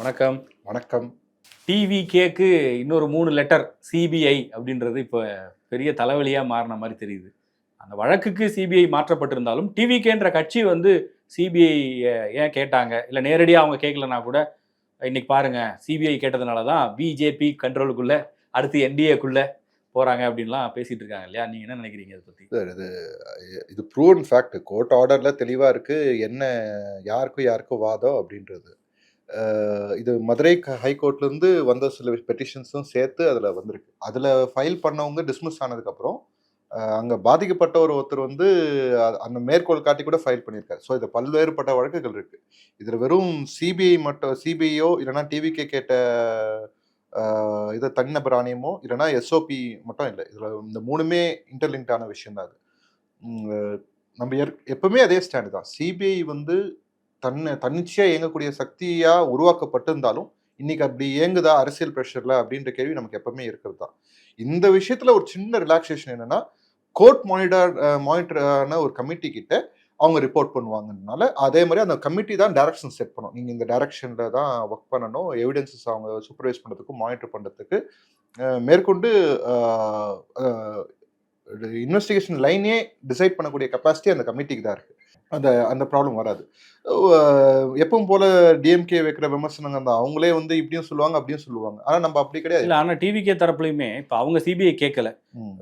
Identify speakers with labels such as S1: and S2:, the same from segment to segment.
S1: வணக்கம்.
S2: வணக்கம்.
S1: டிவி கேக்கு இன்னொரு மூணு லெட்டர் சிபிஐ அப்படின்றது இப்போ பெரிய தலைவலியாக மாறின மாதிரி தெரியுது. அந்த வழக்குக்கு சிபிஐ மாற்றப்பட்டிருந்தாலும் டிவிகேன்ற கட்சி வந்து சிபிஐ ஏன் கேட்டாங்க? இல்லை நேரடியாக அவங்க கேட்கலனா கூட இன்னைக்கு பாருங்க சிபிஐ கேட்டதுனால தான் பிஜேபி கண்ட்ரோலுக்குள்ள அடுத்து என்டிஏக்குள்ள போறாங்க அப்படின்லாம் பேசிட்டு இருக்காங்க இல்லையா? நீங்க என்ன நினைக்கிறீங்க அதை பத்தி?
S2: சார் இது இது ப்ரூவன் ஃபேக்ட் கோர்ட் ஆர்டர்ல தெளிவா இருக்கு. என்ன யாருக்கும் யாருக்கும் வாதம் அப்படின்றது. இது மதுரை ஹைகோர்ட்லேருந்து வந்த சில பெட்டிஷன்ஸும் சேர்த்து அதில் வந்திருக்கு. அதில் ஃபைல் பண்ணவங்க டிஸ்மிஸ் ஆனதுக்கப்புறம் அங்கே பாதிக்கப்பட்ட ஒரு ஒருத்தர் வந்து அந்த மேற்கோள் காட்டி கூட ஃபைல் பண்ணியிருக்காரு. ஸோ இது பல்வேறுபட்ட வழக்குகள் இருக்குது இதில் வெறும் சிபிஐ மட்டும் சிபிஐயோ இல்லைன்னா டிவிகே கேட்ட இதை இது தனிநபர் ஆணையமோ இல்லைன்னா எஸ்ஓபி மட்டும் இல்லை. இதில் இந்த மூணுமே இன்டர்லிங்க்டான விஷயம் தான் அது. நம்ம ஏற்- எப்பவுமே அதே ஸ்டாண்டு தான். சிபிஐ வந்து தன்னை தன்னிச்சையாக இயங்கக்கூடிய சக்தியாக உருவாக்கப்பட்டிருந்தாலும் இன்னைக்கு அப்படி இயங்குதா அரசியல் ப்ரெஷரில் அப்படின்ற கேள்வி நமக்கு எப்பவுமே இருக்கிறது தான் இந்த விஷயத்தில் ஒரு சின்ன ரிலாக்ஸேஷன் என்னன்னா கோர்ட் மானிட்டர் மானிட்டரான ஒரு கமிட்டி கிட்ட அவங்க ரிப்போர்ட் பண்ணுவாங்கனால அதே மாதிரி அந்த கமிட்டி தான் டைரக்ஷன் செட் பண்ணும். நீங்கள் இந்த டேரக்ஷனில் தான் ஒர்க் பண்ணணும் எவிடன்சஸ் அவங்க சூப்பர்வைஸ் பண்ணுறதுக்கும் மானிட்டர் பண்ணுறதுக்கு மேற்கொண்டு இன்வெஸ்டிகேஷன் லைனே டிசைட் பண்ணக்கூடிய கெப்பாசிட்டி அந்த கமிட்டிக்கு தான் இருக்குது அந்த அந்த ப்ராப்ளம் வராது. எப்பவும் போல டிஎம்கே வைக்கிற விமர்சனங்கள் தான் அவங்களே வந்து இப்படியும் சொல்லுவாங்க அப்படியும் சொல்லுவாங்க. ஆனா நம்ம அப்படி கிடையாது.
S1: இல்ல ஆனா டிவிகே தரப்புலையுமே இப்போ அவங்க சிபிஐ கேட்கல.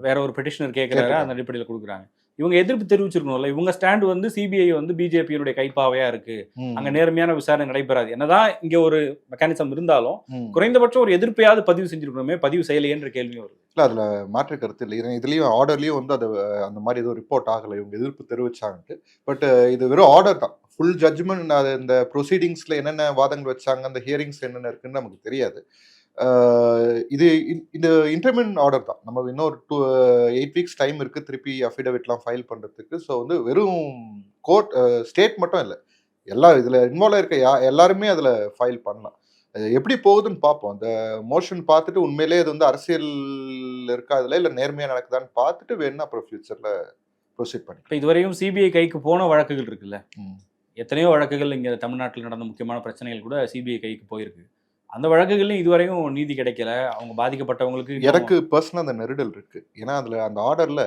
S1: வேற ஒரு பெட்டிஷனர் கேட்கறாரு. அந்த அடிப்படையில் கொடுக்குறாங்க. இவங்க எதிர்ப்பு தெரிவிச்சிருக்கணும்ல. இவங்க ஸ்டாண்ட் வந்து சிபிஐ வந்து பிஜேபியினுடைய கைப்பாவையா இருக்கு. அங்க நேர்மையான விசாரணை நடைபெறாது. என்னதான் இங்க ஒரு மெக்கானிசம் இருந்தாலும். குறைந்தபட்சம் ஒரு எதிர்ப்பையாவது பதிவு செஞ்சிருக்கணுமே பதிவு செய்யலையேன்ற கேள்வியும் வருது.
S2: இல்லை அதில் மாற்று கருத்து இல்லை. இதுலேயும் ஆர்டர்லேயும் வந்து அது அந்த மாதிரி எதுவும் ரிப்போர்ட் ஆகலை. இவங்க எதிர்ப்பு தெரிவிச்சாங்கன்ட்டு. பட் இது வெறும் ஆர்டர் தான். ஃபுல் ஜட்ஜ்மெண்ட் அது இந்த ப்ரொசீடிங்ஸில் என்னென்ன வாதங்கள் வச்சாங்க அந்த ஹியரிங்ஸ் என்னென்ன இருக்குன்னு நமக்கு தெரியாது. இது இந்த இன்டர்மின் ஆர்டர் தான். நம்ம இன்னொரு டூ எயிட் வீக்ஸ் டைம் இருக்குது திருப்பி அஃபிடவிட்லாம் ஃபைல் பண்ணுறதுக்கு ஸோ வந்து வெறும் கோர்ட் ஸ்டேட் மட்டும் இல்லை. எல்லா இதில் இன்வால்வ் இருக்க யா எல்லாருமே அதில் ஃபைல் பண்ணலாம். எப்படி போகுதுன்னு பார்ப்போம். அந்த மோஷன் பார்த்துட்டு உண்மையிலேயே இது வந்து அரசியல் இருக்கா அதுல இல்ல நேர்மையா நடக்குதான்னு பார்த்துட்டு வேணும்னா அப்புறம் ஃபியூச்சர்ல ப்ரொசீட் பண்ணி
S1: இப்போ இதுவரையும் சிபிஐ கைக்கு போன வழக்குகள் இருக்குல்ல. எத்தனையோ வழக்குகள் இங்க தமிழ்நாட்டில் நடந்த முக்கியமான பிரச்சனைகள் கூட சிபிஐ கைக்கு போயிருக்கு. அந்த வழக்குகள்லையும் இதுவரையும் நீதி கிடைக்கல. அவங்க பாதிக்கப்பட்டவங்களுக்கு
S2: எனக்கு பர்சனல் அந்த நெருடல் இருக்கு. ஏன்னா அதுல அந்த ஆர்டர்ல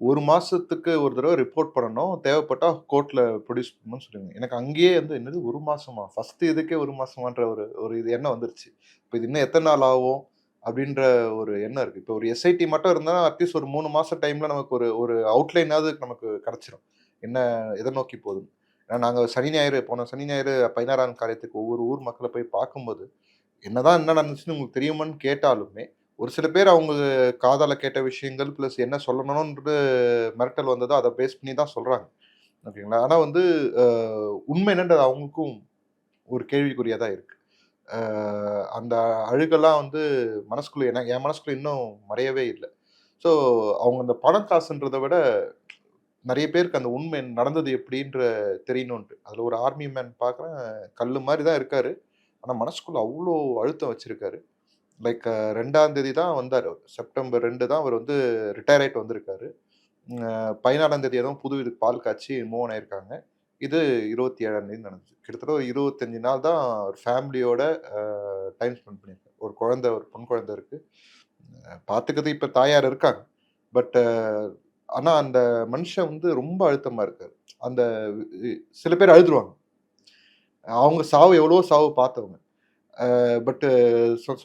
S2: ஒரு மாதத்துக்கு ஒரு தடவை ரிப்போர்ட் பண்ணணும். தேவைப்பட்டால் கோர்ட்டில் ப்ரொடியூஸ் பண்ணணும்னு சொல்லுவீங்க எனக்கு அங்கேயே வந்து என்னது? ஒரு மாதமா ஃபஸ்ட்டு இதுக்கே ஒரு மாதமான்ற ஒரு ஒரு இது எண்ணம் வந்துருச்சு. இப்போ இது இன்னும் எத்தனை நாள் ஆகும்? அப்படின்ற ஒரு எண்ணம் இருக்குது இப்போ ஒரு எஸ்ஐடி மட்டும் இருந்தால் அட்லீஸ்ட் ஒரு மூணு மாதம் டைமில் நமக்கு ஒரு ஒரு அவுட்லைனாவது நமக்கு கிடச்சிரும். என்ன எதை நோக்கி போகுதுன்னு. ஏன்னா நாங்கள் சனி ஞாயிறு போன சனி ஞாயிறு பதினாறாம் காரியத்துக்கு ஒவ்வொரு ஊர் மக்களை போய் பார்க்கும்போது என்னதான் என்ன நடந்துச்சுன்னு உங்களுக்கு தெரியுமான்னு கேட்டாலுமே ஒரு சில பேர் அவங்க காதால கேட்ட விஷயங்கள் ப்ளஸ் என்ன சொல்லணும்ன்றது மிரட்டல் வந்ததோ அதை பேஸ் பண்ணி தான் சொல்கிறாங்க ஓகேங்களா? ஆனால் வந்து உண்மை என்னன்றது அவங்களுக்கும் ஒரு கேள்விக்குறியாக தான் இருக்குது அந்த அழுகெல்லாம் வந்து மனசுக்குள்ளே என்ன என் மனசுக்குள்ள இன்னும் மறையவே இல்லை. ஸோ அவங்க அந்த பணம் காசுன்றதை விட நிறைய பேருக்கு அந்த உண்மை நடந்தது எப்படின்ற தெரியணுன்ட்டு அதில் ஒரு ஆர்மி மேன் பார்க்குறேன் கல் மாதிரி தான் இருக்காரு. ஆனால் மனசுக்குள்ளே அவ்வளோ அழுத்தம் வச்சுருக்காரு. லைக் ரெண்டாம் தேதி தான் வந்தார் செப்டம்பர் ரெண்டு தான் அவர் வந்து ரிட்டையர் ஆகிட்டு வந்திருக்காரு பதினாலாம் தேதி தான் புது இதுக்கு பால் காய்ச்சி மூவ் ஆயிருக்காங்க. இது இருபத்தி ஏழாம் தேதி நடந்துச்சு. கிட்டத்தட்ட ஒரு இருபத்தஞ்சி நாள் தான் ஒரு ஃபேமிலியோட டைம் ஸ்பெண்ட் பண்ணியிருக்கேன் ஒரு குழந்த ஒரு பொன் குழந்தை இருக்கு. பார்த்துக்கிறது இப்போ தாயார் இருக்காங்க. பட் ஆனால் அந்த மனுஷன் வந்து ரொம்ப அழுத்தமாக இருக்கார். அந்த சில பேர் அழுதுருவாங்க. அவங்க சாவு எவ்வளோ சாவு பார்த்தவங்க. பட்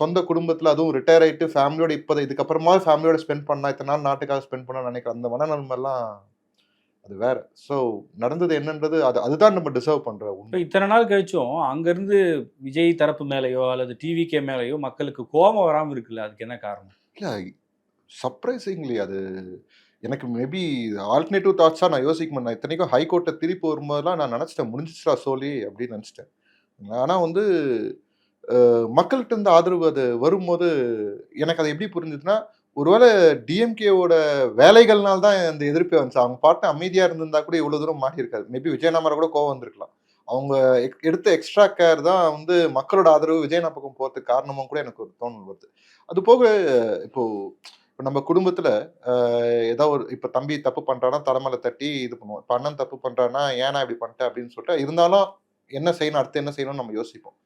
S2: சொந்த குடும்பத்தில் அதுவும் ரிட்டையர் ஆயிட்டு ஃபேமிலியோட இப்போ இதுக்கப்புறமா ஃபேமிலியோட ஸ்பெண்ட் பண்ணா இத்தனை நாள் நாட்டுக்காக ஸ்பெண்ட் பண்ண நினைக்கிறேன். அந்த மனநன்மைலாம் அது வேற. ஸோ நடந்தது என்னன்றது அது அதுதான் நம்ம டிசர்வ்
S1: இப்போ
S2: உண்மை.
S1: இத்தனை நாள் கழிச்சும் அங்கேருந்து விஜய் தரப்பு மேலேயோ அல்லது டிவிகே மேலேயோ மக்களுக்கு கோபம் வராமல் இருக்குல்ல அதுக்கு என்ன காரணம்?
S2: இல்லை சர்ப்ரைசிங்லி அது எனக்கு மேபி ஆல்டர்னேட்டிவ் தாட்ஸாக நான் யோசிக்க மாட்டேன். இத்தனைக்கும் ஹைகோர்ட்டை திருப்பி வரும்போதெல்லாம் நான் நினச்சிட்டேன் முடிஞ்சிச்சா சோலி அப்படின்னு நினச்சிட்டேன். ஆனால் வந்து மக்கள்கிட்ட இருந்து ஆதரவு அது வரும்போது எனக்கு அது எப்படி புரிஞ்சுதுன்னா ஒருவேளை டிஎம்கேவோட வேலைகள்னால தான் இந்த எதிர்ப்பே வந்துச்சு. அவங்க பாட்டு அமைதியாக இருந்திருந்தா கூட இவ்வளோ தூரம் மாட்டியிருக்காது மேபி விஜயநாமரை கூட கோவம் வந்திருக்கலாம். அவங்க எக்- எடுத்த எக்ஸ்ட்ரா கேர் தான் வந்து மக்களோட ஆதரவு விஜயனா பக்கம் போகிறதுக்கு காரணமும் கூட எனக்கு ஒரு தோணல் வருது. அது போக இப்போ இப்போ நம்ம குடும்பத்துல ஏதோ ஒரு இப்போ தம்பி தப்பு பண்றானா தலைமையில தட்டி இது பண்ணுவோம். இப்போ அண்ணன் தப்பு பண்றானா ஏன்னா இப்படி பண்ணிட்டேன் அப்படின்னு சொல்லிட்டு இருந்தாலும் என்ன செய்யணும் அடுத்து என்ன செய்யணும்னு நம்ம யோசிப்போம்.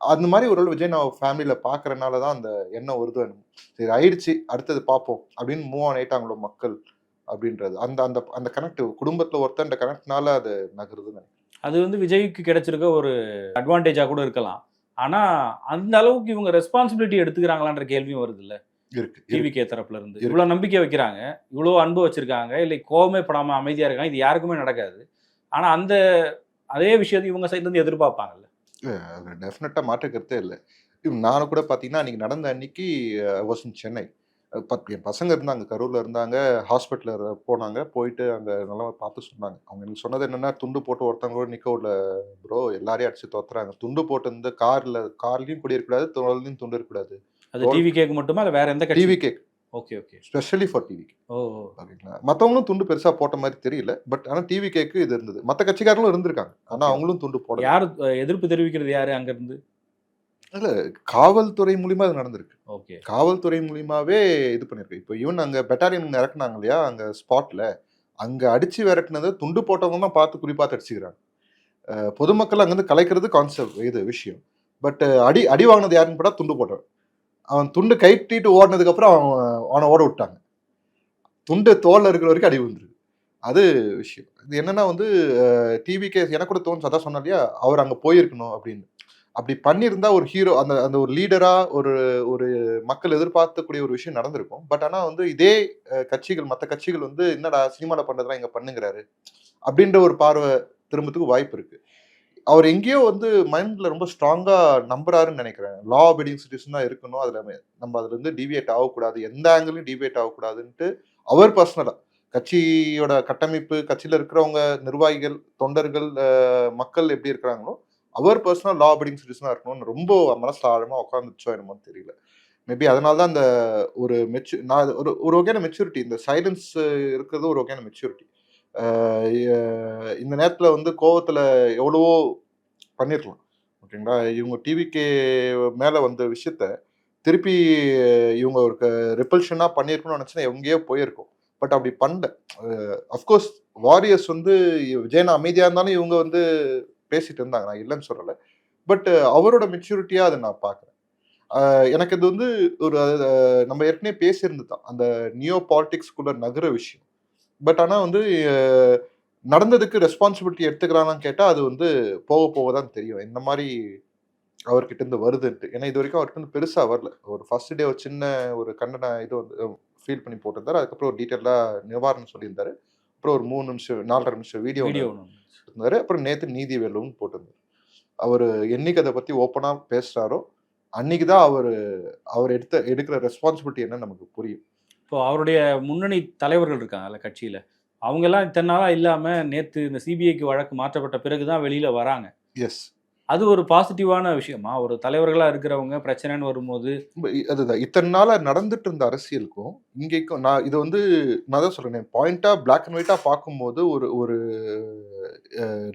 S2: அந்த மாதிரி ஒரு விஜய் நான் ஃபேமிலியில பாக்குறதுனால தான் அந்த எண்ணம் வருதோ என்னமோ. சரி ஆயிடுச்சு அடுத்தது பார்ப்போம் அப்படின்னு மூவ் ஆன் ஆயிட்டாங்களோ மக்கள் அப்படின்றது. அந்த அந்த அந்த கனெக்ட் குடும்பத்துல ஒருத்தன் கனெக்ட்னால அது நகருதுன்னு
S1: அது வந்து விஜய்க்கு கிடைச்சிருக்க ஒரு அட்வான்டேஜா கூட இருக்கலாம். ஆனா அந்த அளவுக்கு இவங்க ரெஸ்பான்சிபிலிட்டி எடுத்துக்கிறாங்களான்ற கேள்வியும் வருது இல்ல
S2: இருக்கு இருக்கு.
S1: டிவி கே தரப்புல இருந்து. இவ்வளவு நம்பிக்கை வைக்கிறாங்க. இவ்வளவு அன்பு வச்சிருக்காங்க. இல்லை கோவமே படாம அமைதியா இருக்காங்க. இது யாருக்குமே நடக்காது. ஆனா அந்த அதே விஷயத்தை இவங்க சைட்ல இருந்து எதிர்பார்ப்பாங்கல்ல?
S2: அது டெஃபினட்டா மாற்றுக்கிறதே இல்லை. நானும் கூட பார்த்தீங்கன்னா அன்னைக்கு நடந்த அன்னைக்கு வாஸ் இன் சென்னை பத் என் பசங்க இருந்தாங்க கரூர்ல இருந்தாங்க ஹாஸ்பிட்டலில் போனாங்க போயிட்டு அங்கே நல்லா பார்த்து சொன்னாங்க. அவங்க எனக்கு சொன்னது என்னன்னா துண்டு போட்டு ஒருத்தவங்க கூட நிற்க விடல ப்ரோ எல்லாரையும் அடிச்சு தோத்துறாங்க துண்டு போட்டு இருந்து கார்ல கார்லயும் குடியிருக்கூடாது தோல்லையும் துண்டு இருக்கக்கூடாது
S1: அது டிவி கேக்கு மட்டுமா இல்ல வேற எந்த
S2: TVK
S1: okay okay
S2: specially for TV
S1: ஓ ஓ.
S2: ஓகேங்களா? மற்றவங்களும் துண்டு பெருசா போட்ட மாதிரி தெரியல பட் ஆனால் டிவி கேக்கு இது இருந்தது. மற்ற கட்சிக்காரங்களும் இருந்திருக்காங்க. ஆனா
S1: Okay.
S2: அவங்களும் துண்டு போடல.
S1: யாரு எதிர்ப்பு தெரிவிக்கிறது யாரு அங்க இருந்து
S2: இல்ல காவல்துறை மூலியமா அது நடந்திருக்கு.
S1: ஓகே
S2: காவல்துறை மூலியமாவே இது பண்ணிருக்கு. இப்போ ஈவன் அங்க பெட்டாலியன் இறக்குனாங்க இல்லையா அங்க ஸ்பாட்ல அங்க அடிச்சு விரட்டினதை துண்டு போட்டவங்க தான் பார்த்து குறிப்பாத்து அடிச்சுக்கிறாங்க பொதுமக்கள் அங்கிருந்து கலைக்கிறது கான்செப்ட் இது விஷயம். பட் அடி அடி வாங்கினது யாருன்னு போட்டா துண்டு போட்டவன். அவன் துண்டு கைட்டிட்டு ஓடினதுக்கு அப்புறம் அவன் அவனை ஓட விட்டாங்க. துண்டு தோல்ல இருக்கிற வரைக்கும் அடி வந்துருக்கு அது விஷயம். இது என்னன்னா வந்து டிவி கேஸ் எனக்கு கூட தோணுச்சு. அதான் சொன்னேன் இல்லையா? அவர் அங்கே போயிருக்கணும் அப்படின்னு. அப்படி பண்ணியிருந்தா ஒரு ஹீரோ அந்த அந்த ஒரு லீடராக ஒரு ஒரு மக்கள் எதிர்பார்க்கக்கூடிய ஒரு விஷயம் நடந்திருக்கும். பட் ஆனால் வந்து இதே கட்சிகள் மற்ற கட்சிகள் வந்து என்னடா சினிமாவில் பண்ணுறதுலாம் இங்கே பண்ணுங்கிறாரு? அப்படின்ற ஒரு பார்வை திரும்பத்துக்கு வாய்ப்பு இருக்குது அவர் எங்கேயோ வந்து மைண்ட்ல ரொம்ப ஸ்ட்ராங்கா நம்புறாருன்னு நினைக்கிறேன். லா அபைடிங் சிட்டிசன் தான் இருக்கணும். அதுல நம்ம- நம்ம அதுல இருந்து டிவியேட் ஆகக்கூடாது. எந்த ஆங்கிலும் டிவியேட் ஆகக்கூடாதுன்ட்டு அவர் பர்சனலா கட்சியோட கட்டமைப்பு கட்சியில இருக்கிறவங்க நிர்வாகிகள் தொண்டர்கள் மக்கள் எப்படி இருக்கிறாங்களோ அவர் பர்சனல் லா அபைடிங் சிட்டிசனா இருக்கணும்னு ரொம்ப மனசு ஆழமா உட்காந்துச்சோ என்னமோ தெரியல. மேபி அதனால தான் அந்த ஒரு மெச்சு நான் ஒரு ஒரு வகையான மெச்சூரிட்டி இந்த சைலன்ஸ் இருக்கிறது ஒரு வகையான மெச்சூரிட்டி இந்த நேரத்தில் வந்து கோவத்தில் எவ்வளவோ பண்ணிருக்கலாம். ஓகேங்களா? இவங்க டிவிக்கு மேலே வந்த விஷயத்த திருப்பி இவங்க ஒரு ரிப்பல்ஷனாக பண்ணியிருக்கணும்னு நினச்சினா எங்கேயோ போயிருக்கோம். பட் அப்படி பண்ணல. அஃப்கோர்ஸ் வாரியர்ஸ் வந்து விஜயன் அமைதியாக இருந்தாலும் இவங்க வந்து பேசிட்டு இருந்தாங்க. நான் இல்லைன்னு சொல்லலை. பட் அவரோட மெச்சூரிட்டியாக அதை நான் பார்க்குறேன் எனக்கு இது வந்து ஒரு நம்ம ஏற்கனவே பேசியிருந்து தான். அந்த நியோ பாலிடிக்ஸ்குள்ள நகர விஷயம். பட் ஆனால் வந்து நடந்ததுக்கு ரெஸ்பான்சிபிலிட்டி எடுத்துக்கிறானான்னு கேட்டால் அது வந்து போக போக தான் தெரியும். இந்த மாதிரி அவர்கிட்ட இருந்து வருதுன்ட்டு. ஏன்னா இது வரைக்கும் அவர்கிட்ட இருந்து பெருசாக வரல. ஒரு ஃபர்ஸ்ட் டே ஒரு சின்ன ஒரு கண்டன இது வந்து ஃபீல் பண்ணி போட்டிருந்தாரு. அதுக்கப்புறம் ஒரு டீட்டெயிலாக நிவாரணம் சொல்லியிருந்தாரு. அப்புறம் ஒரு மூணு நிமிஷம் நாலரை நிமிஷம் வீடியோ இருந்தாரு. அப்புறம் நேத்து நீதி வேலுன்னு போட்டிருந்தாரு. அவர் என்னைக்கு அதை பத்தி ஓப்பனா பேசுறாரோ அன்னைக்கு தான் அவர் அவர் எடுத்த எடுக்கிற ரெஸ்பான்சிபிலிட்டி என்ன நமக்கு புரியும்.
S1: இப்போ அவருடைய முன்னணி தலைவர்கள் இருக்காங்கல்ல கட்சியில. அவங்க எல்லாம் இத்தனை நாளா இல்லாம நேத்து இந்த சிபிஐக்கு வழக்கு மாற்றப்பட்ட பிறகுதான் வெளியில வராங்க.
S2: எஸ்
S1: அது ஒரு பாசிட்டிவான விஷயமா? ஒரு தலைவர்களா இருக்கிறவங்க பிரச்சனைன்னு வரும்போது
S2: அதுதான். இத்தனை நாளா நடந்துட்டு இருந்த அரசியலுக்கும் இங்கேக்கும் நான் இது வந்து நான் தான் சொல்றேன் பாயிண்டா பிளாக் அண்ட் ஒயிட்டா பார்க்கும்போது ஒரு ஒரு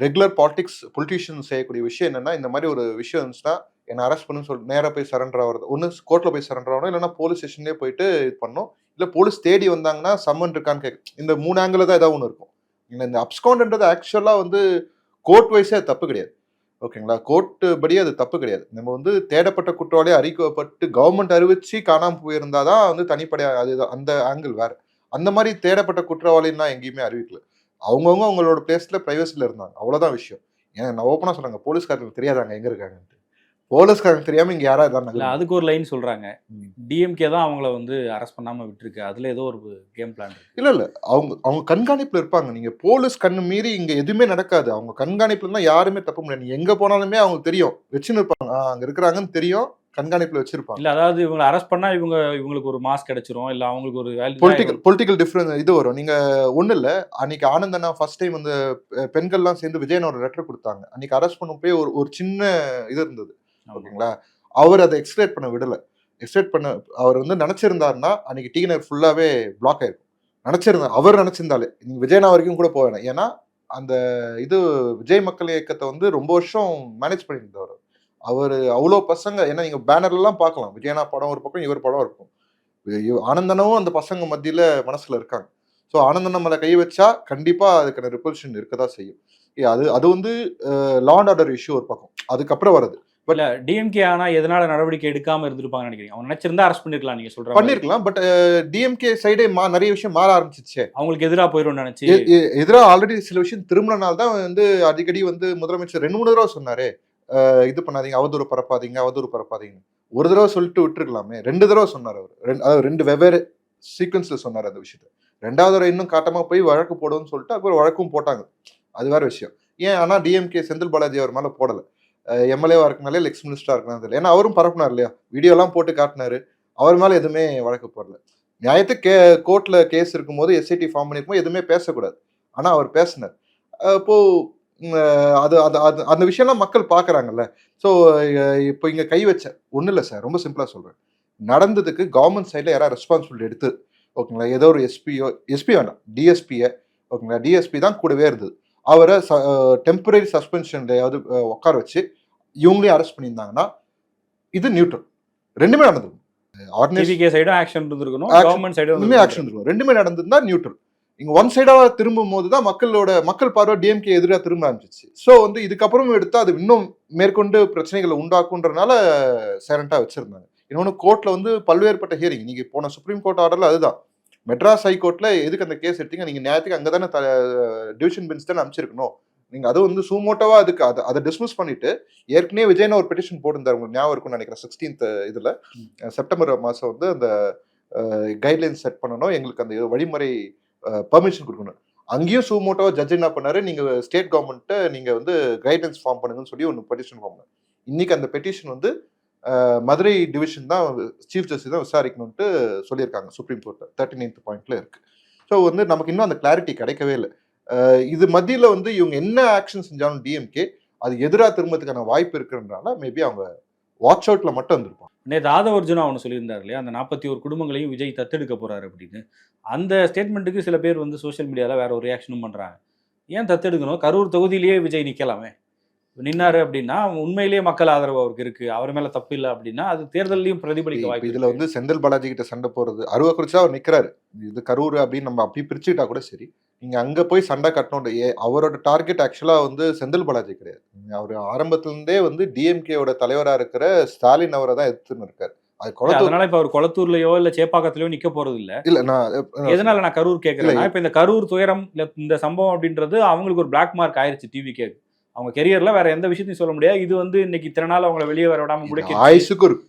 S2: ரெகுலர் பாலிடிக்ஸ் பொலிட்டீஷியன் செய்யக்கூடிய விஷயம் என்னன்னா இந்த மாதிரி ஒரு விஷயம் இருந்துச்சுன்னா என்னை அரெஸ்ட் பண்ணு சொல்லி நேராக போய் சரண்டர் ஆகிறது. ஒன்று கோர்ட்டில் போய் சரண்டர் ஆகணும் இல்லைன்னா போலீஸ் ஸ்டேஷன்லேயே போயிட்டு இது பண்ணணும். இல்லை போலீஸ் தேடி வந்தாங்கன்னா சம்மன் இருக்கான்னு கேட்க இந்த மூணு ஆங்கிள் தான் ஏதாவது ஒன்று இருக்கும். இந்த- இந்த அப்ஸ்கவுண்ட்ன்றது ஆக்சுவலாக வந்து கோர்ட் வைஸே அது தப்பு கிடையாது. ஓகேங்களா? கோர்ட்டு படி அது தப்பு கிடையாது. நம்ம வந்து தேடப்பட்ட குற்றவாளியை அறிக்கப்பட்டு கவர்மெண்ட் அறிவிச்சு காணாம போயிருந்தாதான் வந்து தனிப்படையாக அது அந்த ஆங்கிள் வேறு. அந்த மாதிரி தேடப்பட்ட குற்றவாளின்னா எங்கேயுமே அறிவிக்கல. அவங்கவுங்க அவங்களோட பிளேஸில் ப்ரைவசியில் இருந்தாங்க. அவ்வளோதான் விஷயம். ஏன்னா நான் ஓப்பனாக சொன்னாங்க போலீஸ்காரங்களுக்கு தெரியாதாங்க எங்கே இருக்காங்கன்ட்டு. போலீஸ்காரங்க தெரியாம இங்க யாரா
S1: இல்ல
S2: இருந்தாங்க
S1: அதுக்கு ஒரு லைன் சொல்றாங்க. டிஎம்கே தான் அவங்கள வந்து அரெஸ்ட் பண்ணாம விட்டுருக்கு. அதுல ஏதோ ஒரு கேம் பிளான்
S2: இல்ல இல்ல. அவங்க அவங்க கண்காணிப்புல இருப்பாங்க. நீங்க போலீஸ் கண்ணு மீறி இங்க எதுவுமே நடக்காது. அவங்க கண்காணிப்புல இருந்தா யாருமே தப்ப முடியாது. நீங்க எங்க போனாலுமே அவங்க தெரியும். வச்சுன்னு இருப்பாங்க. அங்க இருக்கிறாங்கன்னு தெரியும். கண்காணிப்புல வச்சிருப்பாங்க.
S1: இல்ல அதாவது இவங்களை அரெஸ்ட் பண்ணா இவங்க இவங்களுக்கு ஒரு மாஸ் கிடைச்சிரும். இல்ல அவங்களுக்கு ஒரு
S2: பொலிட்டிக்கல் பொலிட்டிக்கல் டிஃபரன்ஸ் இது வரும். நீங்க ஒண்ணு இல்ல. அன்னைக்கு ஆனந்த் அண்ணா ஃபர்ஸ்ட் டைம் வந்து பெண்கள்லாம் சேர்ந்து விஜயன் ஒரு லெட்டர் கொடுத்தாங்க. அன்னைக்கு அரெஸ்ட் பண்ண போய் ஒரு ஒரு சின்ன இது இருந்தது. ஓகேங்களா? அவர் அதை எக்ஸ்பிரேட் பண்ண விடலை. எக்ஸ்பிரேட் பண்ண அவர் வந்து நினச்சிருந்தாருன்னா அன்னைக்கு டீனர் ஃபுல்லாகவே பிளாக் ஆயிருக்கும் நினச்சிருந்தா அவர் நினச்சிருந்தாலே. நீங்கள் விஜயனா வரைக்கும் கூட போக வேணாம். ஏன்னா அந்த இது விஜய் மக்கள் இயக்கத்தை வந்து ரொம்ப வருஷம் மேனேஜ் பண்ணியிருந்தவர் அவர். அவ்வளோ பசங்க ஏன்னா நீங்கள் பேனர்லாம் பார்க்கலாம். விஜயனா படம் ஒரு பக்கம் இவர் படம் இருக்கும். ஆனந்தனவும் அந்த பசங்க மத்தியில் மனசில் இருக்காங்க. ஸோ ஆனந்தனம் மேல கை வச்சா கண்டிப்பாக அதுக்கான ரிப்பல்ஷன் இருக்கதான் செய்யும். ஏ, அது அது வந்து லா அண்ட் ஆர்டர் இஷ்யூ ஒரு பக்கம். அதுக்கப்புறம் வருது
S1: இல்ல டிஎம்கே ஆனா எதனால நடவடிக்கை எடுக்காம இருந்திருப்பாங்கன்னு நினைக்கிறீங்க? அவங்க நினைச்சிருந்தா அரெஸ்ட் பண்ணிருக்கலாம் நீங்க சொல்ற.
S2: பண்ணிருக்கலாம் பட் டிஎம்கே சைடே மா நிறைய விஷயம் மாற ஆரம்பிச்சிச்சு
S1: அவங்களுக்கு எதிரா போயிடும் நினைச்சு.
S2: எதிராக ஆல்ரெடி சில விஷயம் திரும்பினால தான் வந்து அடிக்கடி வந்து முதலமைச்சர் ரெண்டு மூணு தடவை சொன்னாரு. இது பண்ணாதீங்க அவதூறு பரப்பாதீங்க அவதூறு பரப்பாதீங்க ஒரு தடவை சொல்லிட்டு விட்டுருக்கலாமே. ரெண்டு தடவை சொன்னார் அவர். ரெண்டு அதாவது ரெண்டு வெவ்வேறு சீக்வன்ஸ்ல சொன்னார் அந்த விஷயத்த. ரெண்டாவது தடவை இன்னும் காட்டமா போய் வழக்கு போடுவோம்னு சொல்லிட்டு அப்புறம் வழக்கும் போட்டாங்க. அது வேற விஷயம். ஏன் ஆனா டிஎம்கே செந்தில் பாலாஜி அவர் மேல போடல. எம்எல்ஏவா இருக்கனாலே இல்லை எக்ஸ் மினிஸ்டரா இருக்கனால தெரியல. ஏன்னா அவரும் பரப்புனார் இல்லையா? வீடியோலாம் போட்டு காட்டினாரு. அவர் மேலே எதுவுமே வழக்கு போடல. நியாயத்து கே கோர்ட்டில் கேஸ் இருக்கும்போது எஸ்ஐடி ஃபார்ம் பண்ணியிருக்கும் எதுவுமே பேசக்கூடாது. ஆனால் அவர் பேசினார். இப்போது அது அது அது அந்த விஷயம்லாம் மக்கள் பார்க்குறாங்கல்ல ஸோ இப்போ இங்கே கை வச்ச ஒன்றும் இல்லை சார் ரொம்ப சிம்பிளாக சொல்கிறேன் நடந்ததுக்கு கவர்மெண்ட் சைடில் யாராவது ரெஸ்பான்சிபிலிட்டி எடுத்து ஓகேங்களா? ஏதோ ஒரு எஸ்பியோ எஸ்பி வேண்டாம். டிஎஸ்பியை ஓகேங்களா? டிஎஸ்பி தான் கூடவே இருந்தது. அவரை டெம்பரரி சஸ்பென்ஷன்லையாவது உட்கார வச்சு இவங்களையும் அரெஸ்ட் பண்ணியிருந்தாங்கன்னா இது நியூட்ரல் ரெண்டுமே நடந்தது. ஆர்டினரி
S1: டிவிகே சைடும் ஆக்ஷன் இருந்திருக்கணும் கவர்மெண்ட் சைடும்
S2: ஆக்ஷன் இருக்கும் ரெண்டுமே நடந்திருந்தா நியூட்ரல் இங்க ஒன் சைடா திரும்பும் போது தான் மக்களோட மக்கள் பார்வை டிஎம்கே எதிராக திரும்ப ஆரம்பிச்சிச்சு. ஸோ வந்து இதுக்கப்புறம் எடுத்தா அது இன்னும் மேற்கொண்டு பிரச்சனைகளை உண்டாக்குன்றனால சைலண்டா வச்சிருந்தாங்க. இன்னொன்று கோர்ட்ல வந்து பல்வேறுபட்ட ஹியரிங் நீங்க போன சுப்ரீம் கோர்ட் ஆர்டர்ல அதுதான். மெட்ராஸ் ஹைகோர்ட்ல எதுக்கு அந்த கேஸ் எடுத்தீங்க? நீங்க நியாயத்துக்கு அங்கே தானே டிவிஷன் பெஞ்ச் தானே அமைச்சிருக்கணும் நீங்க அது வந்து சூமோட்டோவா அதுக்கு அதை அதை டிஸ்மிஸ் பண்ணிட்டு ஏற்கனவே விஜயன் ஒரு பெட்டிஷன் போட்டிருந்தாரு. உங்களுக்கு ஞாபகம் இருக்கும்னு நினைக்கிறேன். சிக்ஸ்டீன்த் இதுல செப்டம்பர் மாசம் வந்து அந்த கைட்லைன்ஸ் செட் பண்ணணும். எங்களுக்கு அந்த வழிமுறை பர்மிஷன் கொடுக்கணும். அங்கேயும் சூமோட்டோவா ஜட்ஜ் என்ன பண்ணாரு? நீங்க ஸ்டேட் கவர்மெண்ட்டை நீங்க வந்து கைடன்ஸ் ஃபார்ம் பண்ணுங்கன்னு சொல்லி ஒன்று பெட்டிஷன் ஃபார்ம் இன்னைக்கு அந்த பெட்டிஷன் வந்து மதுரை டிவிஷன் தான் சீஃப் ஜஸ்டிஸ் தான் விசாரிக்கணும்ட்டு சொல்லியிருக்காங்க. சுப்ரீம் கோர்ட்டில் தேர்ட்டி நைன்த் பாயிண்ட்ல இருக்கு. ஸோ வந்து நமக்கு இன்னும் அந்த கிளாரிட்டி கிடைக்கவே இல்லை. இது மத்தியில் வந்து இவங்க என்ன ஆக்ஷன் செஞ்சாலும் டிஎம்கே அது எதிராக திரும்பத்துக்கான வாய்ப்பு இருக்குன்றனால மேபி அவங்க வாட்ச் அவுட்ல மட்டும் வந்திருப்பாங்க
S1: நேற்று ஆதவ அர்ஜுனா அவனு சொல்லியிருந்தார் இல்லையா? அந்த நாற்பத்தி ஒரு குடும்பங்களையும் விஜய் தத்தெடுக்க போறாரு அப்படின்னு. அந்த ஸ்டேட்மெண்ட்டுக்கு சில பேர் வந்து சோஷியல் மீடியாவில் வேற ஒரு ரியாக்ஷனும் பண்றாங்க. ஏன் தத்தெடுக்கணும்? கரூர் தொகுதியிலேயே விஜய் நிற்கலாமே நின்னாரு அப்படின்னா உண்மையிலேயே மக்கள் ஆதரவு அவருக்கு இருக்கு. அவர் மேல தப்பு இல்லை அப்படின்னா அது தேர்தலையும் பிரதிபலிக்க வாய்ப்பு
S2: இதுல வந்து செந்தில் பாலாஜி கிட்ட சண்டை போறது அருவா குறிச்சா அவர் நிக்கிறாரு. இது கரூர் அப்படின்னு நம்ம அப்படி பிரிச்சுக்கிட்டா கூட சரி. நீங்க அங்க போய் சண்டை கட்டணும் அவரோட டார்கெட் ஆக்சுவலா வந்து செந்தில் பாலாஜி கிடையாது. அவர் ஆரம்பத்துல இருந்தே வந்து டிஎம்கேவோட தலைவரா இருக்கிற ஸ்டாலின் அவரை தான் எதிர்த்துன்னு இருக்காரு.
S1: அதனால இப்ப அவர் குளத்தூர்லயோ இல்ல சேப்பாக்கத்திலயோ நிக்க போறது இல்ல.
S2: இல்ல நான்
S1: எதனால நான் கரூர் கேட்கறேன்னா
S2: இல்ல.
S1: இப்ப இந்த கரூர் துயரம் இல்ல இந்த சம்பவம் அப்படின்றது அவங்களுக்கு ஒரு பிளாக் மார்க் ஆயிருச்சு டிவி கேக்கு அவங்க கெரியர்ல வேற எந்த விஷயத்தையும் சொல்ல முடியாது. இது வந்து இன்னைக்கு இத்தனை நாள் அவங்கள வெளியே வர விடாம முடக்கி
S2: ஆயுசுக்கு இருக்கு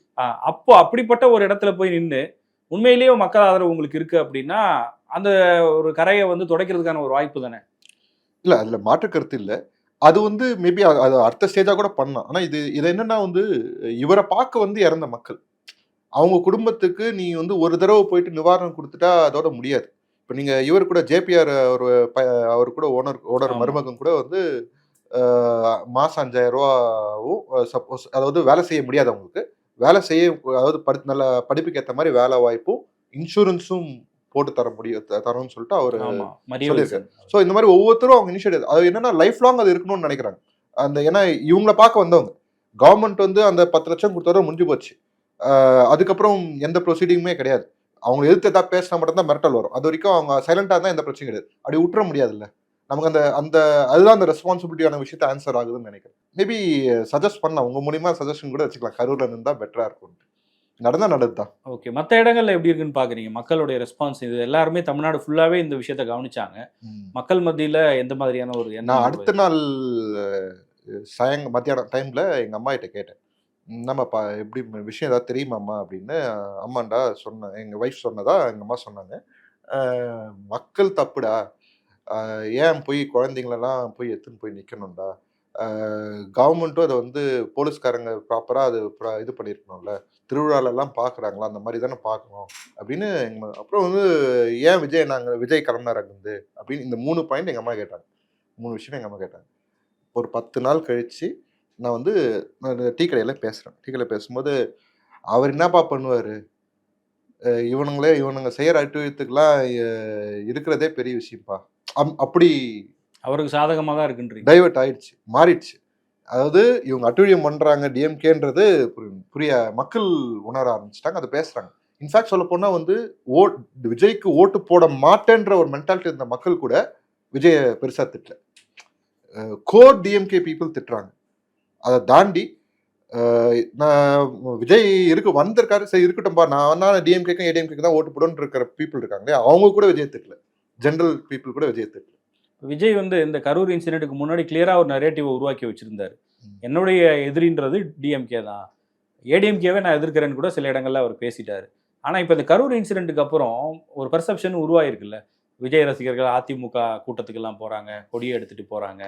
S1: அப்போ அப்படிப்பட்ட ஒரு இடத்துல போய் நின்று உண்மையிலேயே மக்கள் ஆதரவு உங்களுக்கு இருக்கு அப்படின்னா அந்த ஒரு கரையை வந்து துடைக்கிறதுக்கான ஒரு வாய்ப்பு தானே?
S2: இல்ல அதுல மாற்று கருத்து இல்ல. அது வந்து மேபி அது அடுத்த ஸ்டேஜா கூட பண்ணலாம். ஆனா இது இது என்னன்னா வந்து இவரை பார்க்க வந்து இறந்த மக்கள். அவங்க குடும்பத்துக்கு நீ வந்து ஒரு தடவை போயிட்டு நிவாரணம் கொடுத்துட்டா அதோட முடியாது. இப்போ நீங்க இவர் கூட ஜேபிஆர் ஒரு ப- அவர் கூட ஓனர் ஓனர். மருமகன் கூட வந்து மாசம் அஞ்சாயிரம் ரூபாவும் சப்போஸ் அதாவது வேலை செய்ய முடியாது அவங்களுக்கு. வேலை செய்ய அதாவது படி நல்ல படிப்புக்கு ஏற்ற மாதிரி வேலை வாய்ப்பும் இன்சூரன்ஸும் போட்டு தர முடியும் தரோம்னு சொல்லிட்டு அவர் சொல்லியிருக்காரு. ஸோ இந்த மாதிரி ஒவ்வொருத்தரும் அவங்க இனிஷியேட்டிவ் அது என்னன்னா லைஃப் லாங் அது இருக்கணும்னு நினைக்கிறாங்க. அந்த ஏன்னா இவங்கள பார்க்க வந்தவங்க. கவர்மெண்ட் வந்து அந்த பத்து லட்சம் கொடுத்தவரை முடிஞ்சு போச்சு. அதுக்கப்புறம் எந்த ப்ரொசீடிங்குமே கிடையாது. அவங்க எதிர்த்து ஏதாவது பேசினா மட்டும்தான் மிரட்டல் வரும். அது வரைக்கும் அவங்க சைலண்டாக இருந்தால் எந்த பிரச்சனையும் கிடையாது. அப்படி விட்டுற முடியாதுல்ல. நமக்கு அந்த அந்த அதுதான் அந்த ரெஸ்பான்சிபிலிட்டியான விஷயத்த ஆன்சர் ஆகுதுன்னு நினைக்கிறேன். மேபி சஜஸ்ட் பண்ணலாம். உங்க மூலியமா சஜஷன் கூட வச்சுக்கலாம். கரூர்ல இருந்தா பெட்டரா இருக்கும் நடந்தா நல்லதுதான்
S1: ஓகே மற்ற இடங்கள்ல எப்படி இருக்குன்னு பாக்குறீங்க? மக்களுடைய ரெஸ்பான்ஸ் இது எல்லாருமே தமிழ்நாடு ஃபுல்லாவே இந்த விஷயத்த கவனிச்சாங்க. மக்கள் மத்தியில எந்த மாதிரியான ஒரு
S2: நான் அடுத்த நாள் சாயங்க மத்தியானம் டைம்ல எங்க அம்மா கிட்ட கேட்டேன். என்னம்மாப்பா எப்படி விஷயம் ஏதாவது தெரியுமாம்மா அப்படின்னு அம்மாண்டா சொன்ன எங்க ஒய்ஃப் சொன்னதா எங்க அம்மா சொன்னாங்க. மக்கள் தப்புடா. ஏன் போய் குழந்தைங்களெல்லாம் போய் எடுத்துன்னு போய் நிற்கணும்டா கவர்மெண்ட்டும் அதை வந்து போலீஸ்காரங்க ப்ராப்பராக அது இது பண்ணியிருக்கணும்ல. திருவிழாலெல்லாம் பார்க்குறாங்களா? அந்த மாதிரி தானே பார்க்கணும். அப்படின்னு எங்கள் அப்புறம் வந்து ஏன் விஜய் நாங்கள் விஜய் கிளம்புனார் அங்கேருந்து? அப்படின்னு இந்த மூணு பாயிண்ட் எங்கள் அம்மா கேட்டாங்க. மூணு விஷயம் எங்கள் அம்மா கேட்டாங்க. ஒரு பத்து நாள் கழிச்சு நான் வந்து நான் டீ கடையில் பேசுகிறேன் டீ கடையில் பேசும்போது அவர் என்னப்பா பண்ணுவார்? இவனுங்களே இவனுங்க செய்கிற அட்டுவத்துக்கெல்லாம் இருக்கிறதே பெரிய விஷயம்ப்பா. அப்படி
S1: அவருக்கு சாதகமா தான் இருக்குன்றீங்க.
S2: டைவர்ட் ஆயிடுச்சு மாறிடுச்சு. அதாவது இவங்க அட்டுழியம் பண்றாங்க டிஎம்கேன்றது புரிய மக்கள் உணர ஆரம்பிச்சிட்டாங்க அதை பேசுறாங்க. இன்ஃபேக்ட் சொல்ல போனா வந்து ஓட் விஜய்க்கு ஓட்டு போட மாட்டேன்ற ஒரு மென்டாலிட்டி இருந்த மக்கள் கூட விஜய பெருசா திட்டல. கோர் டிஎம்கே பீப்புள் திட்டுறாங்க. அதை தாண்டி நான் விஜய் இருக்கு வந்திருக்காரு சரி இருக்கட்டும்பா நான் வேணா டிஎம்கேக்கும் ஏடிஎம்கேக்கு தான் ஓட்டு போடுன்னு இருக்கிற பீப்புள் இருக்காங்களே அவங்க கூட விஜய் திட்டல. ஜென்ரல் பீப்புள் கூட விஜய் திட்டல
S1: விஜய் வந்து இந்த கரூர் இன்சிடென்ட்டுக்கு முன்னாடி கிளியராக ஒரு நரேட்டிவை உருவாக்கி வச்சிருந்தாரு. என்னுடைய எதிரின்றது டிஎம்கே தான். ஏடிஎம்கேவே நான் எதிர்க்கிறேன்னு கூட சில இடங்களில் அவர் பேசிட்டார். ஆனால் இப்போ இந்த கரூர் இன்சிடென்ட்டுக்கு அப்புறம் ஒரு பர்செப்ஷன் உருவாயிருக்குல்ல. விஜய் ரசிகர்கள் அதிமுக கூட்டத்துக்கெல்லாம் போகிறாங்க கொடியை எடுத்துகிட்டு போகிறாங்க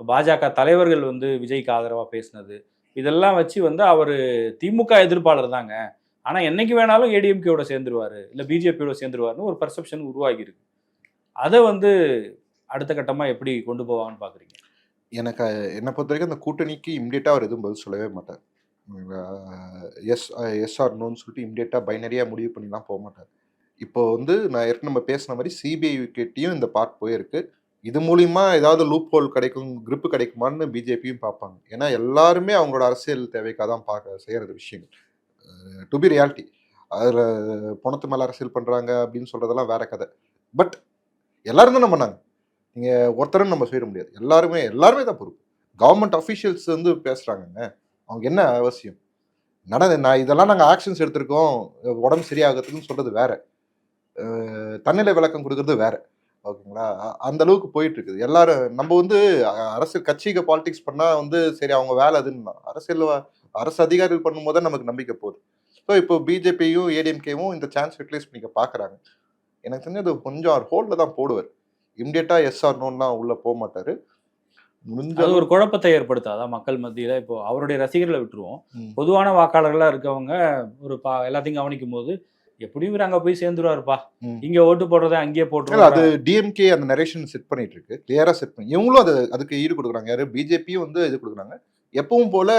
S1: பாஜக தலைவர்கள் வந்து விஜய்க்கு ஆதரவாக பேசினது. இதெல்லாம் வச்சு வந்து அவர் திமுக எதிர்ப்பாளர் தாங்க. ஆனால் என்னைக்கு வேணாலும் ஏடிஎம்கேவோட சேர்ந்துருவார் இல்லை பிஜேபியோட சேர்ந்துருவாருன்னு ஒரு பர்செப்ஷன் உருவாகியிருக்கு. அதை வந்து அடுத்த கட்டமாக எப்படி கொண்டு போவாங்கன்னு பார்க்குறீங்க
S2: எனக்கு என்னை பொறுத்த வரைக்கும் அந்த கூட்டணிக்கு இம்மிடியட்டாக அவர் எதுவும் பதில் சொல்லவே மாட்டார். எஸ் எஸ் ஆர் நோன்னு சொல்லிட்டு இம்மிடியட்டாக பைனரியாக முடிவு பண்ணிலாம் போக மாட்டார். இப்போ வந்து நான் ஏற்கனவே நம்ம பேசின மாதிரி சிபிஐ கிட்டேயும் இந்த பார்ட் போயிருக்கு. இது மூலிமா ஏதாவது லூப் ஹோல் கிடைக்கும் க்ரிப்பு கிடைக்குமான்னு பிஜேபியும் பார்ப்பாங்க. ஏன்னா எல்லாருமே அவங்களோட அரசியல் தேவைக்காக தான் பார்க்க செய்கிறது விஷயங்கள். டு பி ரியாலிட்டி அதில் பணத்து மேலே அரசியல் பண்ணுறாங்க அப்படின்னு சொல்கிறதெல்லாம் வேற கதை. பட் எல்லாரும் தான் பண்ணாங்க? நீங்கள் ஒருத்தரும் நம்ம சொல்லிட முடியாது. எல்லாருமே எல்லாருமே தான் பொறுப்பு. கவர்மெண்ட் அஃபிஷியல்ஸ் வந்து பேசுகிறாங்கங்க அவங்க என்ன அவசியம்? நடந்த நான் இதெல்லாம் நாங்கள் ஆக்ஷன்ஸ் எடுத்திருக்கோம். உடம்பு சரியாகிறதுக்குன்னு சொல்கிறது வேற. தன்னிலை விளக்கம் கொடுக்கறது வேற. ஓகேங்களா? அந்த அளவுக்கு போயிட்டு இருக்குது எல்லாரும் நம்ம வந்து அரசியல் கட்சிக்கு பாலிடிக்ஸ் பண்ணால் வந்து சரி அவங்க வேலை அதுன்னு அரசியல் அரசு அதிகாரிகள் பண்ணும்போது தான் நமக்கு நம்பிக்கை போகுது. ஸோ இப்போ பிஜேபியும் ஏடிஎம்கேவும் இந்த சான்ஸ் யூட்டிலைஸ் பண்ணிக்க பார்க்குறாங்க எனக்கு தெரிஞ்சு அது கொஞ்சம் அவர் ஹோல்டில் தான் போடுவார். இம்மிடியட்டாக எஸ் ஆர் நோன்லாம் உள்ளே போக மாட்டார் முடிஞ்ச
S1: அது ஒரு குழப்பத்தை ஏற்படுத்தாதா மக்கள் மத்தியில இப்போ அவருடைய ரசிகர்களை விட்டுருவோம். பொதுவான வாக்காளர்களா இருக்கவங்க ஒரு பா எல்லாத்தையும் கவனிக்கும் போது எப்படியும் இவர் அங்க போய் சேர்ந்துருவாருப்பா. இங்க ஓட்டு போடுறதை அங்கேயே போட்டுருவாரு
S2: அது டிஎம்கே அந்த நரேஷன் செட் பண்ணிட்டு இருக்கு கிளியரா செட் பண்ணி இவங்களும் அது அதுக்கு ஈடு கொடுக்குறாங்க. யாரு? பிஜேபியும் வந்து இது கொடுக்குறாங்க. எப்பவும் போல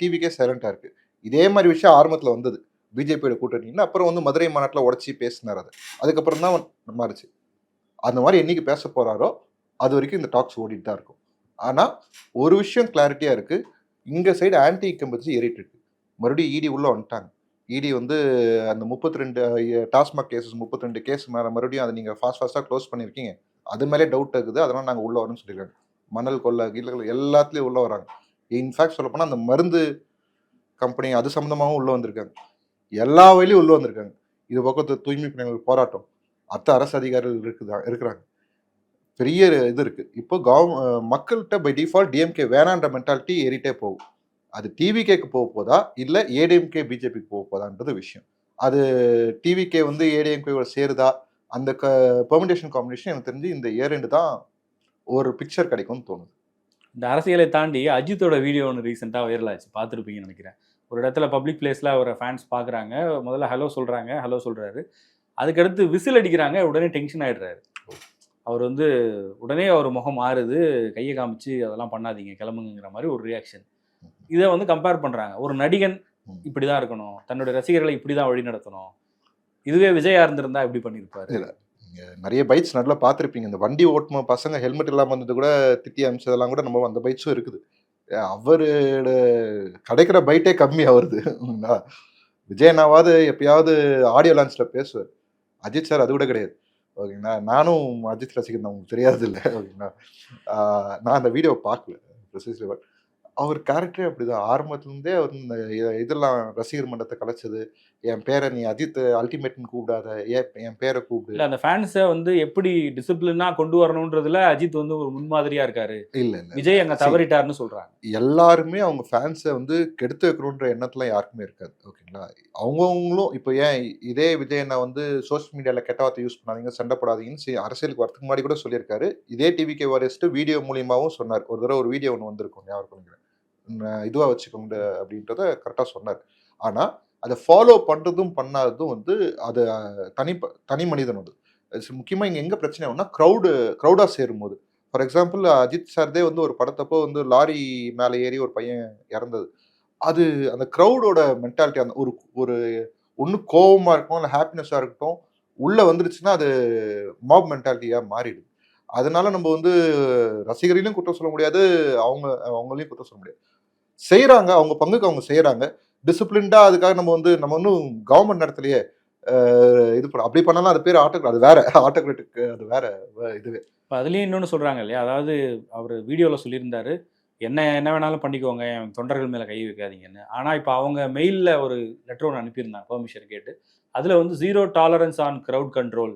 S2: டிவிக்கே சைலண்டா இருக்கு. இதே மாதிரி விஷயம் ஆரம்பத்துல வந்தது. பிஜேபியோட கூட்டணின்னு அப்புறம் வந்து மதுரை மாநாட்டில் உடச்சி பேசினார் அது. அதுக்கப்புறம் தான் மாறுச்சு. அந்த மாதிரி என்னைக்கு பேச போகிறாரோ அது வரைக்கும் இந்த டாக்ஸ் ஓடிட்டு தான் இருக்கும். ஆனால் ஒரு விஷயம் கிளாரிட்டியாக இருக்குது இங்கே சைடு ஆன்டி கம்பெனி ஏறிட்டு இருக்கு மறுபடியும் இடி உள்ளே வந்துட்டாங்க. இடி வந்து அந்த முப்பத்தி ரெண்டு டாஸ்மாக் கேசஸ் முப்பத்தி ரெண்டு கேஸ் மேலே மறுபடியும் அதை நீங்கள் ஃபாஸ்ட் ஃபாஸ்ட்டாக க்ளோஸ் பண்ணியிருக்கீங்க அது மேலே டவுட் இருக்குது அதெல்லாம் நாங்கள் உள்ளே வரோம்னு சொல்லியிருக்காங்க மணல் கொள்ளை கீழே எல்லாத்துலேயும் உள்ளே வராங்க. இன்ஃபேக்ட் சொல்லப்போனால் அந்த மருந்து கம்பெனி அது சம்மந்தமாகவும் உள்ளே வந்திருக்காங்க. எல்லா வழியும் உள்ளே வந்திருக்காங்க. இது பக்கத்து தூய்மை பணியாளர்கள் போராட்டம். அத்த அரசு அதிகாரிகள் இருக்குதா இருக்கிறாங்க. பெரிய இது இருக்கு. இப்போ கவ மக்கள்கிட்ட பை டிஃபால்ட் டிஎம்கே வேணான்ற மென்டாலிட்டி ஏறிட்டே போகும். அது டிவிகேக்கு போக போதா? இல்லை ஏடிஎம்கே பிஜேபிக்கு போக போதான்றது விஷயம். அது டிவிகே வந்து ஏடிஎம்கேவோட சேருதா? அந்த க பெர்மிடேஷன் காம்பினேஷன் எனக்கு தெரிஞ்சு இந்த இயர் ரெண்டு தான் ஒரு பிக்சர் கிடைக்கும்னு தோணுது.
S1: இந்த அரசியலை தாண்டி அஜித்தோட வீடியோ ஒன்று ரீசெண்டாக வைரல் ஆச்சு. பார்த்துருப்பீங்கன்னு நினைக்கிறேன். ஒரு இடத்துல பப்ளிக் பிளேஸில் அவரை ஃபேன்ஸ் பார்க்குறாங்க முதல்ல ஹலோ சொல்கிறாங்க ஹலோ சொல்கிறாரு அதுக்கடுத்து விசில் அடிக்கிறாங்க. உடனே டென்ஷன் ஆகிடுறாரு அவர் வந்து உடனே அவர் முகம் மாறுது. கையை காமிச்சு அதெல்லாம் பண்ணாதீங்க கிளம்புங்கிற மாதிரி ஒரு ரியாக்ஷன் இதை வந்து கம்பேர் பண்ணுறாங்க ஒரு நடிகன் இப்படி தான் இருக்கணும். தன்னுடைய ரசிகர்களை இப்படி தான் வழி நடத்தணும். இதுவே விஜயா இருந்திருந்தா எப்படி பண்ணியிருப்பாரு.
S2: நிறைய பைட்ஸ் நல்லா பார்த்துருப்பீங்க. இந்த வண்டி ஓட்டும பசங்க ஹெல்மெட் இல்லாமல் வந்தது கூட திட்டி அமிச்சதெல்லாம் கூட நம்ம அந்த பைட்ஸும் இருக்குது. அவரோட கிடைக்கிற பைட்டே கம்மி வருது விஜயனாவது எப்பயாவது ஆடியோ லான்ச்சில் பேசுவார். அஜித் சார் அது கூட கிடையாது. ஓகேங்களா? நானும் அஜித் ரசிகன் உங்களுக்கு தெரியாது இல்லை ஓகேங்களா நான் அந்த வீடியோ பார்க்கல. ப்ரொசீஸ்லி பட் அவர் கேரக்டரே அப்படிதான். ஆரம்பத்துலேருந்தே அவர் இந்த இதெல்லாம் ரசிகர் மன்றத்தை கலைச்சது. என் பேரை நீ அஜித் அல்டிமேட்னு கூப்பிடாத. என் பேரை கூப்பிடு.
S1: இல்லை அந்த ஃபேன்ஸை வந்து எப்படி டிசிப்ளினாக கொண்டு வரணுன்றதுல அஜித் வந்து ஒரு முன்மாதிரியா இருக்காரு.
S2: இல்ல இல்ல.
S1: விஜய் அங்க தவறிட்டாருன்னு சொல்றாங்க.
S2: எல்லாருமே அவங்க ஃபேன்ஸை வந்து கெடுத்து வைக்கணுன்ற எண்ணத்துல யாருக்குமே இருக்காது. ஓகேங்களா? அவங்கவுங்களும் இப்போ ஏன் இதே விஜய் நான் வந்து சோஷியல் மீடியாவில் கெட்ட வார்த்தை யூஸ் பண்ணாதீங்க சண்டை போடாதீங்கன்னு அரசியலுக்கு வரதுக்கு முன்னாடி கூட சொல்லியிருக்காரு. இதே டிவிகே வாரியஸ்ட் வீடியோ மூலியமாகவும் சொன்னார். ஒரு தடவை ஒரு வீடியோ ஒன்று வந்திருக்கும் நினைக்கிறேன் இதுவாக வச்சுக்கோங்க அப்படின்றத கரெக்டாக சொன்னார். ஆனால் அதை ஃபாலோ பண்ணுறதும் பண்ணாததும் வந்து அது தனி ப- தனி மனிதன் அது. முக்கியமாக இங்கே எங்கே பிரச்சனை ஆகும்னா க்ரௌடு க்ரௌடாக சேரும்போது. ஃபார் எக்ஸாம்பிள் அஜித் சார்தே வந்து ஒரு படத்தப்போ வந்து லாரி மேலே ஏறி ஒரு பையன் இறந்தது. அது அந்த க்ரௌடோட மென்டாலிட்டி அந்த ஒரு ஒரு ஒன்று கோவமாக இருக்கும் இல்லை ஹாப்பினஸ்ஸாக இருக்கட்டும் உள்ளே வந்துருச்சுன்னா அது மாப் மென்டாலிட்டியாக மாறிடுது. அதனால நம்ம வந்து ரசிகர்களையும் குற்றம் சொல்ல முடியாது அவங்க அவங்களையும் குற்றம் சொல்ல முடியாது. செய்கிறாங்க அவங்க பங்குக்கு அவங்க செய்கிறாங்க டிசிப்ளின்டாக அதுக்காக நம்ம வந்து நம்ம ஒன்றும் கவர்மெண்ட் நடத்தலையே இது பண்ண அப்படி பண்ணலாம் அது பேர் ஆட்டோ அது வேற ஆட்டோக்ராட்டிக் அது வேற இதுவே.
S1: இப்போ அதுலேயும் இன்னொன்று சொல்கிறாங்க இல்லையா? அதாவது அவர் வீடியோவில் சொல்லியிருந்தாரு என்ன என்ன வேணாலும் பண்ணிக்கோங்க என் தொண்டர்கள் மேலே கை வைக்காதீங்கன்னு. ஆனால் இப்போ அவங்க மெயிலில் ஒரு லெட்டர் ஒன்று அனுப்பியிருந்தாங்க பெர்மிஷன் கேட்டு. அதில் வந்து zero tolerance on crowd control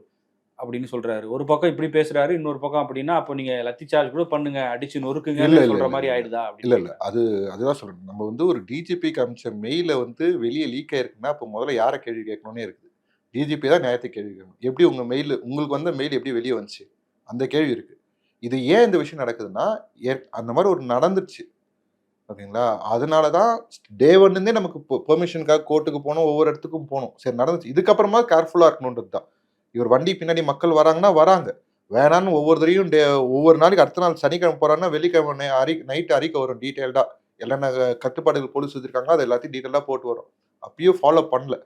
S1: அப்படின்னு சொல்றாரு. ஒரு பக்கம் இப்படி பேசுறாரு இன்னொரு பக்கம் அப்படின்னா அப்போ நீங்க லத்தி சார்ஜ் கூட பண்ணுங்க அடிச்சு நொறுக்குங்க சொல்ற மாதிரி. ஆயிடுதா
S2: இல்ல இல்ல. அது அதுதான் சொல்றேன். நம்ம வந்து ஒரு டிஜிபிக்கு அமிச்ச மெயில வந்து வெளியே லீக் ஆயிருக்குன்னா அப்போ முதல்ல யாரை கேள்வி கேட்கணும்னே இருக்குது. டிஜிபி தான் நியாயத்தை கேள்வி கேட்கணும். எப்படி உங்க மெயில் உங்களுக்கு வந்த மெயில் எப்படி வெளியே வந்துச்சு? அந்த கேள்வி இருக்கு. இது ஏன் இந்த விஷயம் நடக்குதுன்னா அந்த மாதிரி ஒரு நடந்துச்சு ஓகேங்களா? அதனால தான் டே ஒன்னுந்தே நமக்கு பெர்மிஷனுக்காக கோர்ட்டுக்கு போகணும் ஒவ்வொரு இடத்துக்கும் போகணும் சரி நடந்துச்சு. இதுக்கப்புறமா கேர்ஃபுல்லாக இருக்கணுன்றது தான். இவர் வண்டி பின்னாடி மக்கள் வராங்கன்னா வராங்க. வேணான்னு ஒவ்வொருத்தரையும் டே ஒவ்வொரு நாளைக்கு அடுத்த நாள் சனிக்கிழமை போகிறாங்கன்னா வெள்ளிக்கிழமை அறி நைட்டு அறிக்கை வரும் டீட்டெயில்டாக என்னென்ன கட்டுப்பாடுகள் போலீஸ் வச்சுருக்காங்க அது எல்லாத்தையும் டீட்டெயிலாக போட்டு வரும். அப்பயும் ஃபாலோ பண்ணல.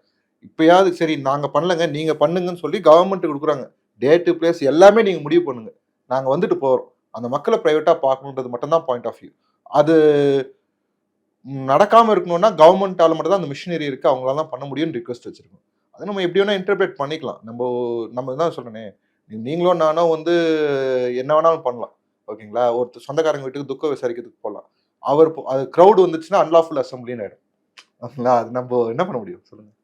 S2: இப்போயாவது சரி நாங்கள் பண்ணலங்க நீங்கள் பண்ணுங்கன்னு சொல்லி கவர்மெண்ட் கொடுக்குறாங்க. டேட்டு பிளேஸ் எல்லாமே நீங்கள் முடிவு பண்ணுங்க. நாங்கள் வந்துட்டு போகிறோம் அந்த மக்களை ப்ரைவேட்டாக பார்க்கணுன்றது மட்டும்தான் பாயிண்ட் ஆஃப் வியூ அது நடக்காமல் இருக்கணும்னா கவர்மெண்ட்டால் மட்டும் தான் அந்த மிஷினரி இருக்குது அவங்களால தான் பண்ண முடியும்னு ரிக்வஸ்ட் வச்சுருக்கோம். அதை நம்ம எப்படி வேணா இன்டர்பிரேட் பண்ணிக்கலாம். நம்ம நம்ம தான் சொல்கிறேனே நீங்களும் நானும் வந்து என்ன வேணாலும் பண்ணலாம். ஓகேங்களா ஒருத்தர் சொந்தக்காரங்க வீட்டுக்கு துக்கம் விசாரிக்கிறதுக்கு போகலாம் அவர் அது க்ரௌட் வந்துச்சுன்னா அன்லாஃபுல் அசம்பிளின்னு ஆகிடும் ஓகேங்களா அது நம்ம என்ன பண்ண முடியும்? சொல்லுங்கள்